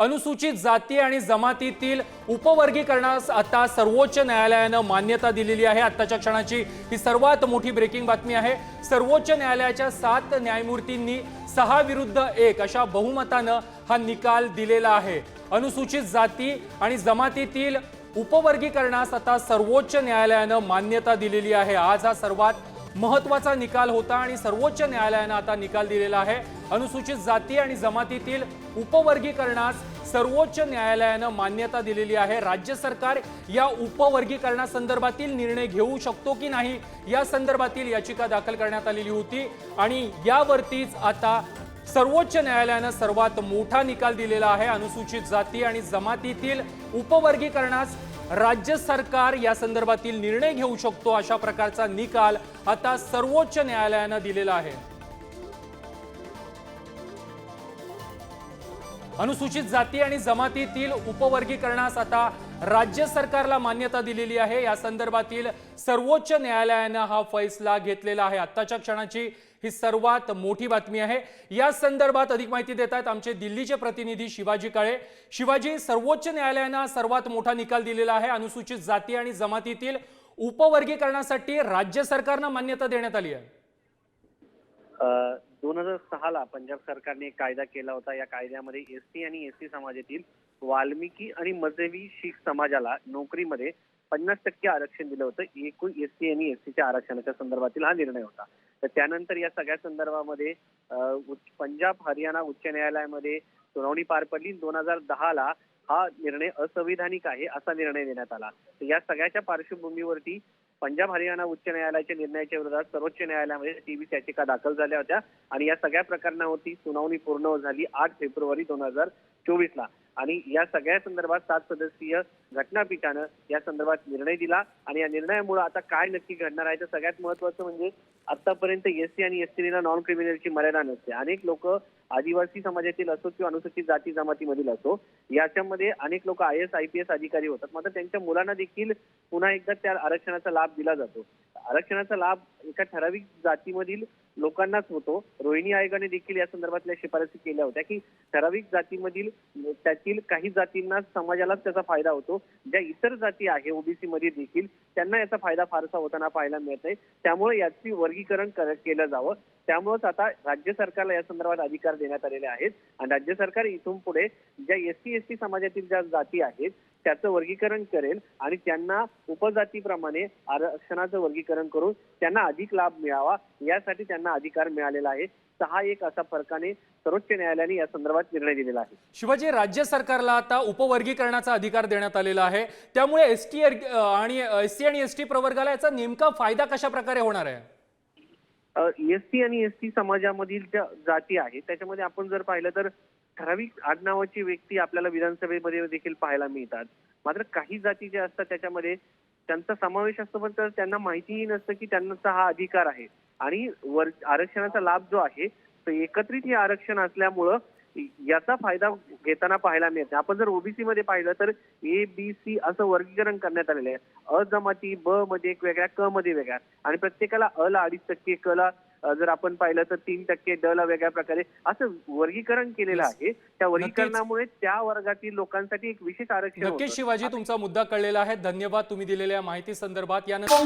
अनुसूचित जाती आणि जमातीतील उपवर्गीकरणास आता सर्वोच्च न्यायालयानं मान्यता दिलेली आहे. आत्ताच्या क्षणाची ही सर्वात मोठी ब्रेकिंग बातमी आहे. सर्वोच्च न्यायालयाच्या सात न्यायमूर्तींनी सहा विरुद्ध एक अशा बहुमतानं हा निकाल दिलेला आहे. अनुसूचित जाती आणि जमातीतील उपवर्गीकरणास आता सर्वोच्च न्यायालयानं मान्यता दिलेली आहे. आज हा सर्वात महत्त्वाचा निकाल होता आणि सर्वोच्च न्यायालयानं आता निकाल दिलेला आहे. अनुसूचित जाती आणि जमातीतील उपवर्गीकरणास सर्वोच्च न्यायालयानं मान्यता दिलेली आहे. राज्य सरकार या उपवर्गीकरणासंदर्भातील निर्णय घेऊ शकतो की नाही या संदर्भातील याचिका दाखल करण्यात आलेली होती आणि यावरतीच आता सर्वोच्च न्यायालयानं सर्वात मोठा निकाल दिलेला आहे. अनुसूचित जाती आणि जमातीतील उपवर्गीकरणास राज्य सरकार या संदर्भातील निर्णय घेऊ शकतो अशा प्रकारचा निकाल आता सर्वोच्च न्यायालयानं दिलेला आहे. अनुसूचित जाती आणि जमातीतील उपवर्गीकरणास आता राज्य सरकारला मान्यता दिलेली आहे. या संदर्भातील सर्वोच्च न्यायालयानं हा फैसला घेतलेला आहे. आत्ताच्या क्षणाची ही सर्वात मोठी बातमी आहे. या संदर्भात अधिक माहिती देत आहेत आमचे दिल्लीचे प्रतिनिधी शिवाजी काळे. शिवाजी सर्वोच्च न्यायालयानं सर्वात मोठा निकाल दिलेला आहे. अनुसूचित जाती आणि जमातीतील उपवर्गीकरणासाठी राज्य सरकारनं मान्यता देण्यात आली आहे. दोन हजार सहाला पंजाब सरकारने एक कायदा केला होता. या कायद्यामध्ये एसटी आणि एसटी समाजातील वाल्मिकी आणि मजहबी शीख समाजाला नोकरीमध्ये पन्नास टक्के आरक्षण दिलं होतं. एकूण एसटी आणि एसटीच्या आरक्षणाच्या संदर्भातील हा निर्णय होता. तर त्यानंतर या सगळ्या संदर्भामध्ये उच्च- पंजाब हरियाणा उच्च न्यायालयामध्ये सुनावणी पार पडली. दोन हजार दहाला हा निर्णय असंविधानिक आहे असा निर्णय देण्यात आला. तर या सगळ्याच्या पार्श्वभूमीवरती पंजाब हरियाणा उच्च न्यायालयाच्या निर्णयाच्या विरोधात सर्वोच्च न्यायालयामध्ये टीव्ही याचिका दाखल झाल्या होत्या आणि या सगळ्या प्रकरणावरती सुनावणी पूर्ण झाली आठ फेब्रुवारी दोन हजार चोवीस ला आणि या सगळ्या संदर्भात सात सदस्यीय घटनापीठानं या संदर्भात निर्णय दिला. आणि या निर्णयामुळे आता काय नक्की घडणार आहे तर सगळ्यात महत्वाचं म्हणजे आतापर्यंत एससी आणि एस टीला नॉन क्रिमिनलची मर्यादा नसते. अनेक लोक आदिवासी समाजातील असो किंवा अनुसूचित जाती जमातीमधील असो याच्यामध्ये अनेक लोक I S I P S अधिकारी होतात. मात्र त्यांच्या मुलांना देखील पुन्हा एकदा त्या आरक्षणाचा लाभ दिला जातो. आरक्षणाचा लाभ एका ठराविक जातीमधील लोकांनाच होतो. रोहिणी आयोगाने देखील या संदर्भातल्या शिफारसी केल्या होत्या की ठराविक जातीमधील त्यातील काही जातींना समाजालाच त्याचा फायदा होतो. ज्या इतर जाती आहे ओबीसी मध्ये देखील त्यांना याचा फायदा फारसा होताना पाहायला मिळत आहे त्यामुळे याची वर्गीकरण केलं जावं. त्यामुळेच आता राज्य सरकारला या संदर्भात अधिकार देण्यात आलेले आहेत. आणि राज्य सरकार इथून पुढे ज्या एस टी एस टी समाजातील ज्या जाती आहेत त्याचं वर्गीकरण करेल आणि त्यांना उपजातीप्रमाणे आरक्षणाचं वर्गीकरण करून त्यांना अधिक लाभ मिळावा यासाठी त्यांना अधिकार मिळालेला आहे. सहा एक असा फरकाने सर्वोच्च न्यायालयाने या संदर्भात निर्णय दिलेला आहे. शिवाजी राज्य सरकारला आता उपवर्गीकरणाचा अधिकार देण्यात आलेला आहे. त्यामुळे एस टी आणि एस सी आणि एस टी प्रवर्गाला याचा नेमका फायदा कशा प्रकारे होणार आहे? एस टी आणि एस टी समाजामधील ज्या जाती आहेत त्याच्यामध्ये आपण जर पाहिलं तर ठराविक आडनावाची व्यक्ती आपल्याला विधानसभेमध्ये देखील पाहायला मिळतात. मात्र काही जाती ज्या असतात त्याच्यामध्ये त्यांचा समावेश असतो पण तर त्यांना माहितीही नसतं की त्यांचा हा अधिकार आहे. आणि वर आरक्षणाचा लाभ जो आहे तो एकत्रित हे आरक्षण असल्यामुळं याचा फायदा घेताना पाहायला मिळत. आपण जर ओबीसी मध्ये पाहिलं तर ए बी सी असं वर्गीकरण करण्यात आलेलं आहे. अ जमाती ब मध्ये एक वेगळ्या क मध्ये वेगळ्या आणि प्रत्येकाला अ ला अडीच टक्के क ला जर आपण पाहिलं तर तीन टक्के ड ला वेगळ्या प्रकारे असं वर्गीकरण केलेलं आहे. त्या वर्गीकरणामुळे त्या वर्गातील लोकांसाठी एक विशेष आरक्षण. नक्कीच शिवाजी तुमचा मुद्दा कळलेला आहे. धन्यवाद तुम्ही दिलेल्या माहिती संदर्भात. यानंतर